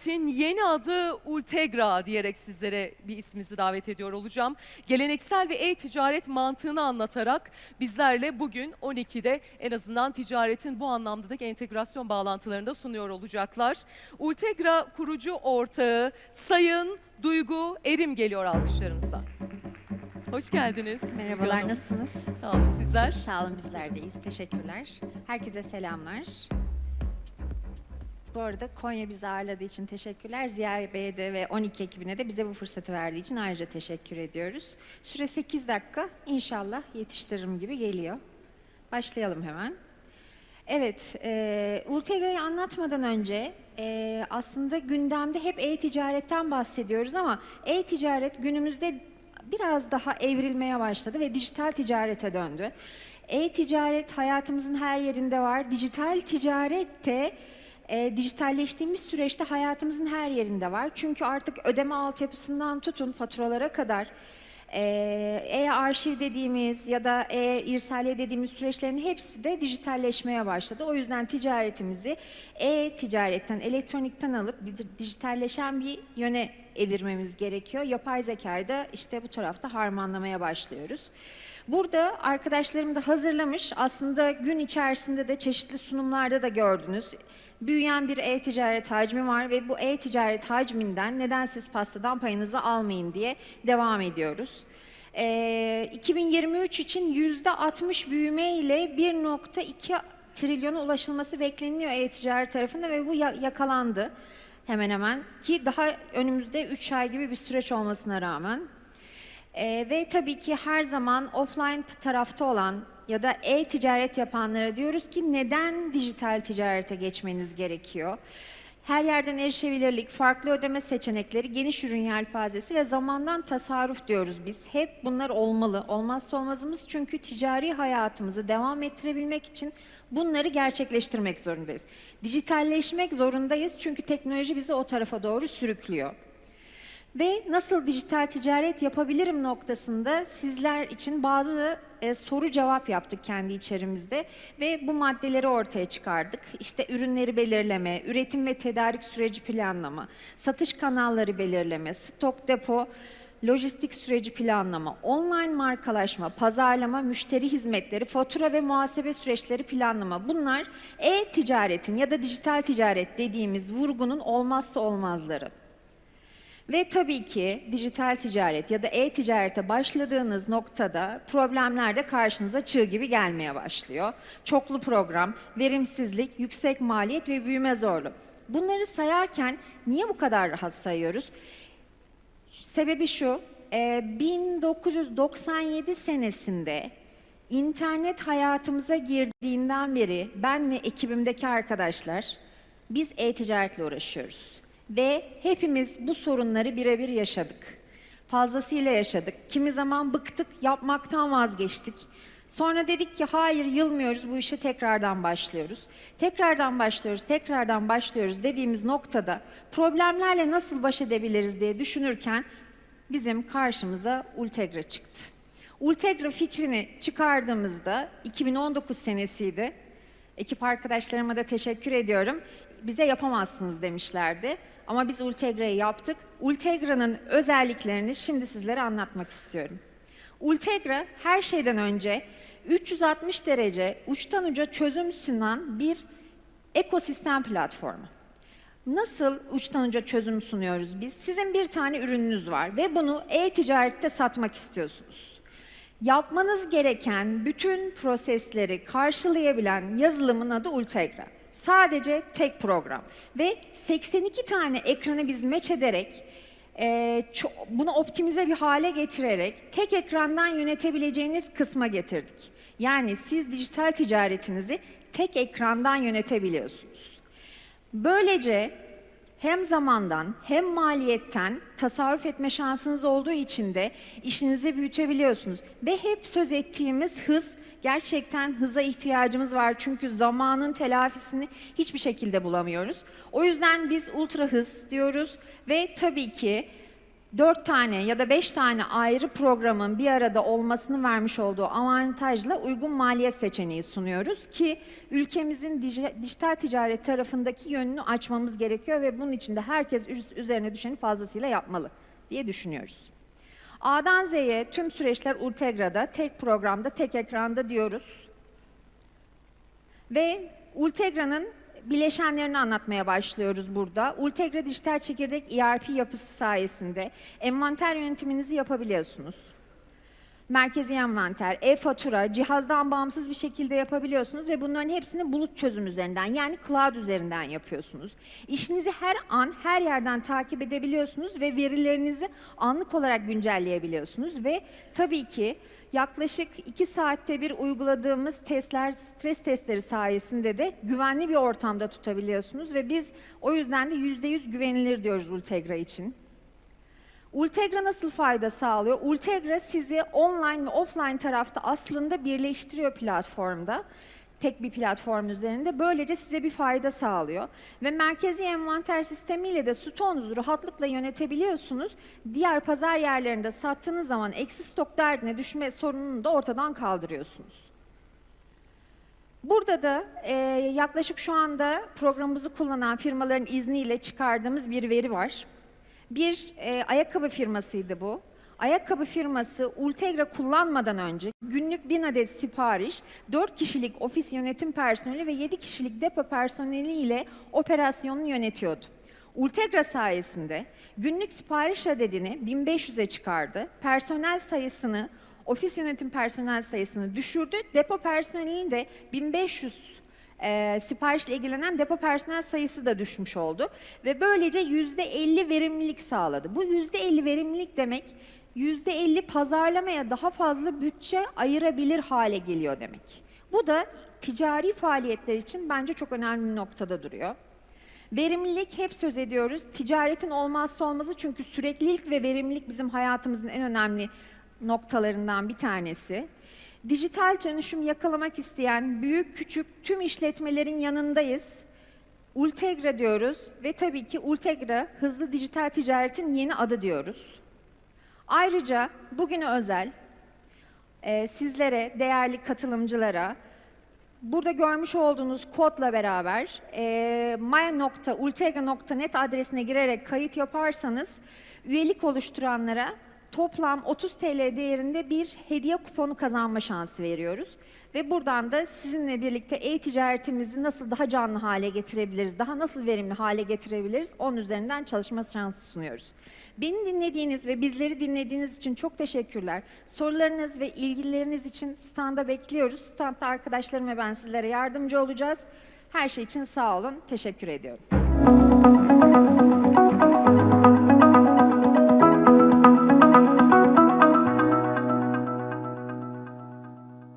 e-ticaretin yeni adı Ultegra diyerek sizlere bir isminizi davet ediyor olacağım. Geleneksel ve e-ticaret mantığını anlatarak bizlerle bugün 12'de en azından ticaretin bu anlamdaki entegrasyon bağlantılarını da sunuyor olacaklar. Ultegra kurucu ortağı Sayın Duygu Erim geliyor alkışlarınızla. Hoş geldiniz. Merhabalar, nasılsınız? Sağ olun sizler. Sağ olun, bizler deyiz. Teşekkürler. Herkese selamlar. Bu arada Konya bizi ağırladığı için teşekkürler. Ziya Bey'e de ve 12 ekibine de bize bu fırsatı verdiği için ayrıca teşekkür ediyoruz. Süre 8 dakika. İnşallah yetiştiririm gibi geliyor. Başlayalım hemen. Evet, e, Ultegra'yı anlatmadan önce e, aslında gündemde hep e-ticaretten bahsediyoruz ama e-ticaret günümüzde biraz daha evrilmeye başladı ve dijital ticarete döndü. E-ticaret hayatımızın her yerinde var. Dijital ticaret de e, dijitalleştiğimiz süreçte hayatımızın her yerinde var. Çünkü artık ödeme altyapısından tutun faturalara kadar e, e-arşiv dediğimiz ya da e-irsaliye dediğimiz süreçlerin hepsi de dijitalleşmeye başladı. O yüzden ticaretimizi e-ticaretten, elektronikten alıp di- dijitalleşen bir yöne evirmemiz gerekiyor. Yapay zekayı da işte bu tarafta harmanlamaya başlıyoruz. Burada arkadaşlarım da hazırlamış. Aslında gün içerisinde de çeşitli sunumlarda da gördünüz. Büyüyen bir e-ticaret hacmi var ve bu e-ticaret hacminden neden siz pastadan payınızı almayın diye devam ediyoruz. Ee, 2023 için %60 büyüme ile 1.2 trilyona ulaşılması bekleniyor e-ticaret tarafında ve bu ya- yakalandı hemen hemen ki daha önümüzde 3 ay gibi bir süreç olmasına rağmen. Ee, ve tabii ki her zaman offline tarafta olan ya da e-ticaret yapanlara diyoruz ki neden dijital ticarete geçmeniz gerekiyor? Her yerden erişebilirlik, farklı ödeme seçenekleri, geniş ürün yelpazesi ve zamandan tasarruf diyoruz biz. Hep bunlar olmalı. Olmazsa olmazımız çünkü ticari hayatımızı devam ettirebilmek için bunları gerçekleştirmek zorundayız. Dijitalleşmek zorundayız çünkü teknoloji bizi o tarafa doğru sürüklüyor. Ve nasıl dijital ticaret yapabilirim noktasında sizler için bazı e, soru cevap yaptık kendi içerimizde ve bu maddeleri ortaya çıkardık. İşte ürünleri belirleme, üretim ve tedarik süreci planlama, satış kanalları belirleme, stok depo, lojistik süreci planlama, online markalaşma, pazarlama, müşteri hizmetleri, fatura ve muhasebe süreçleri planlama. Bunlar e-ticaretin ya da dijital ticaret dediğimiz vurgunun olmazsa olmazları. Ve tabii ki dijital ticaret ya da e-ticarete başladığınız noktada problemler de karşınıza çığ gibi gelmeye başlıyor. Çoklu program, verimsizlik, yüksek maliyet ve büyüme zorluğu. Bunları sayarken niye bu kadar rahat sayıyoruz? Sebebi şu, e, 1997 senesinde internet hayatımıza girdiğinden beri ben ve ekibimdeki arkadaşlar biz e-ticaretle uğraşıyoruz. Ve hepimiz bu sorunları birebir yaşadık. Fazlasıyla yaşadık. Kimi zaman bıktık, yapmaktan vazgeçtik. Sonra dedik ki hayır yılmıyoruz bu işe tekrardan başlıyoruz. Tekrardan başlıyoruz, tekrardan başlıyoruz dediğimiz noktada problemlerle nasıl baş edebiliriz diye düşünürken bizim karşımıza Ultegra çıktı. Ultegra fikrini çıkardığımızda 2019 senesiydi. Ekip arkadaşlarıma da teşekkür ediyorum. Bize yapamazsınız demişlerdi. Ama biz Ultegra'yı yaptık. Ultegra'nın özelliklerini şimdi sizlere anlatmak istiyorum. Ultegra her şeyden önce 360 derece uçtan uca çözüm sunan bir ekosistem platformu. Nasıl uçtan uca çözüm sunuyoruz biz? Sizin bir tane ürününüz var ve bunu e-ticarette satmak istiyorsunuz. Yapmanız gereken bütün prosesleri karşılayabilen yazılımın adı Ultegra. Sadece tek program ve 82 tane ekranı biz meç ederek e, bunu optimize bir hale getirerek tek ekrandan yönetebileceğiniz kısma getirdik. Yani siz dijital ticaretinizi tek ekrandan yönetebiliyorsunuz. Böylece hem zamandan hem maliyetten tasarruf etme şansınız olduğu için de işinizi büyütebiliyorsunuz. Ve hep söz ettiğimiz hız gerçekten hıza ihtiyacımız var. Çünkü zamanın telafisini hiçbir şekilde bulamıyoruz. O yüzden biz ultra hız diyoruz ve tabii ki dört tane ya da beş tane ayrı programın bir arada olmasını vermiş olduğu avantajla uygun maliyet seçeneği sunuyoruz ki ülkemizin dij- dijital ticaret tarafındaki yönünü açmamız gerekiyor ve bunun için de herkes üz- üzerine düşeni fazlasıyla yapmalı diye düşünüyoruz. A'dan Z'ye tüm süreçler Ultegra'da, tek programda, tek ekranda diyoruz. Ve Ultegra'nın bileşenlerini anlatmaya başlıyoruz burada. Ultegra dijital çekirdek ERP yapısı sayesinde envanter yönetiminizi yapabiliyorsunuz. Merkezi envanter, e-fatura, cihazdan bağımsız bir şekilde yapabiliyorsunuz ve bunların hepsini bulut çözüm üzerinden yani cloud üzerinden yapıyorsunuz. İşinizi her an, her yerden takip edebiliyorsunuz ve verilerinizi anlık olarak güncelleyebiliyorsunuz ve tabii ki yaklaşık 2 saatte bir uyguladığımız testler, stres testleri sayesinde de güvenli bir ortamda tutabiliyorsunuz ve biz o yüzden de %100 güvenilir diyoruz Ultegra için. Ultegra nasıl fayda sağlıyor? Ultegra sizi online ve offline tarafta aslında birleştiriyor platformda. Tek bir platform üzerinde. Böylece size bir fayda sağlıyor. Ve merkezi envanter sistemiyle de stoğunuzu rahatlıkla yönetebiliyorsunuz. Diğer pazar yerlerinde sattığınız zaman eksi stok derdine düşme sorununu da ortadan kaldırıyorsunuz. Burada da e, yaklaşık şu anda programımızı kullanan firmaların izniyle çıkardığımız bir veri var. Bir e, ayakkabı firmasıydı bu. Ayakkabı firması Ultegra kullanmadan önce günlük 1000 adet sipariş, 4 kişilik ofis yönetim personeli ve 7 kişilik depo personeli ile operasyonunu yönetiyordu. Ultegra sayesinde günlük sipariş adedini 1500'e çıkardı, personel sayısını, ofis yönetim personel sayısını düşürdü, depo personelini de 1500 e, siparişle ilgilenen depo personel sayısı da düşmüş oldu. Ve böylece %50 verimlilik sağladı. Bu %50 verimlilik demek %50 pazarlamaya daha fazla bütçe ayırabilir hale geliyor demek. Bu da ticari faaliyetler için bence çok önemli bir noktada duruyor. Verimlilik hep söz ediyoruz. Ticaretin olmazsa olmazı çünkü süreklilik ve verimlilik bizim hayatımızın en önemli noktalarından bir tanesi. Dijital dönüşüm yakalamak isteyen büyük küçük tüm işletmelerin yanındayız. Ultegra diyoruz ve tabii ki Ultegra hızlı dijital ticaretin yeni adı diyoruz. Ayrıca bugüne özel e, sizlere, değerli katılımcılara burada görmüş olduğunuz kodla beraber e, maya.ultegra.net adresine girerek kayıt yaparsanız üyelik oluşturanlara toplam 30 TL değerinde bir hediye kuponu kazanma şansı veriyoruz. Ve buradan da sizinle birlikte e-ticaretimizi nasıl daha canlı hale getirebiliriz, daha nasıl verimli hale getirebiliriz onun üzerinden çalışma şansı sunuyoruz. Beni dinlediğiniz ve bizleri dinlediğiniz için çok teşekkürler. Sorularınız ve ilgileriniz için standa bekliyoruz. Standta arkadaşlarım ve ben sizlere yardımcı olacağız. Her şey için sağ olun. Teşekkür ediyorum.